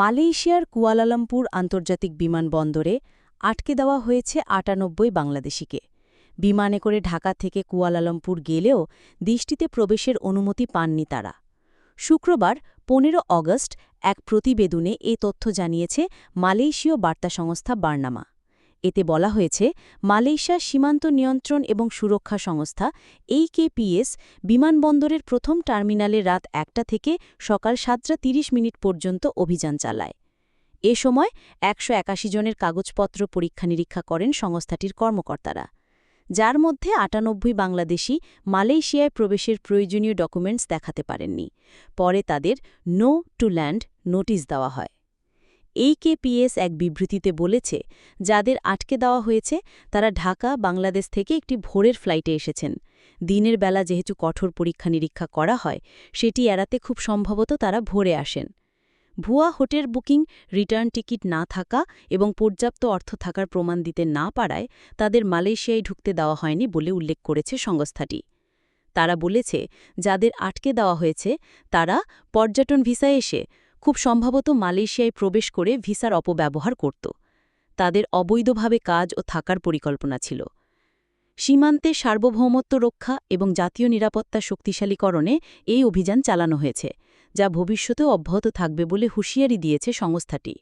মালয়েশিয়ার কুয়ালালামপুর আন্তর্জাতিক বিমানবন্দরে আটকে দেওয়া হয়েছে আটানব্বই বাংলাদেশিকে। বিমানে করে ঢাকা থেকে কুয়ালালামপুর গেলেও দেশটিতে প্রবেশের অনুমতি পাননি তারা। শুক্রবার পনেরো অগস্ট এক প্রতিবেদনে এ তথ্য জানিয়েছে মালয়েশীয় বার্তা সংস্থা বার্নামা। এতে বলা হয়েছে, মালয়েশিয়া সীমান্ত নিয়ন্ত্রণ এবং সুরক্ষা সংস্থা এইকেপিএস বিমানবন্দরের প্রথম টার্মিনালে রাত একটা থেকে সকাল সাতটা তিরিশ মিনিট পর্যন্ত অভিযান চালায়। এ সময় একশো একাশি জনের কাগজপত্র পরীক্ষা নিরীক্ষা করেন সংস্থাটির কর্মকর্তারা। যার মধ্যে আটানব্বই বাংলাদেশি মালয়েশিয়ায় প্রবেশের প্রয়োজনীয় ডকুমেন্টস দেখাতে পারেননি। পরে তাদের নো টু ল্যান্ড নোটিশ দেওয়া হয়। এইকেপিএস এক বিবৃতিতে বলেছে, যাদের আটকে দেওয়া হয়েছে, তারা ঢাকা, বাংলাদেশ থেকে একটি ভোরের ফ্লাইটে এসেছেন। দিনের বেলা যেহেতু কঠোর পরীক্ষা নিরীক্ষা করা হয়, সেটি এড়াতে খুব সম্ভবত তারা ভোরে আসেন। ভুয়া হোটেল বুকিং, রিটার্ন টিকিট না থাকা এবং পর্যাপ্ত অর্থ থাকার প্রমাণ দিতে না পারায় তাদের মালয়েশিয়ায় ঢুকতে দেওয়া হয়নি বলে উল্লেখ করেছে সংস্থাটি। তারা বলেছে, যাদের আটকে দেওয়া হয়েছে, তারা পর্যটন ভিসায় এসে খুব সম্ভবত মালয়েশিয়ায় প্রবেশ করে ভিসার অপব্যবহার করত। তাদের অবৈধভাবে কাজ ও থাকার পরিকল্পনা ছিল। সীমান্তে সার্বভৌমত্ব রক্ষা এবং জাতীয় নিরাপত্তা শক্তিশালীকরণে এই অভিযান চালানো হয়েছে, যা ভবিষ্যতেও অব্যাহত থাকবে বলে হুঁশিয়ারি দিয়েছে সংস্থাটি।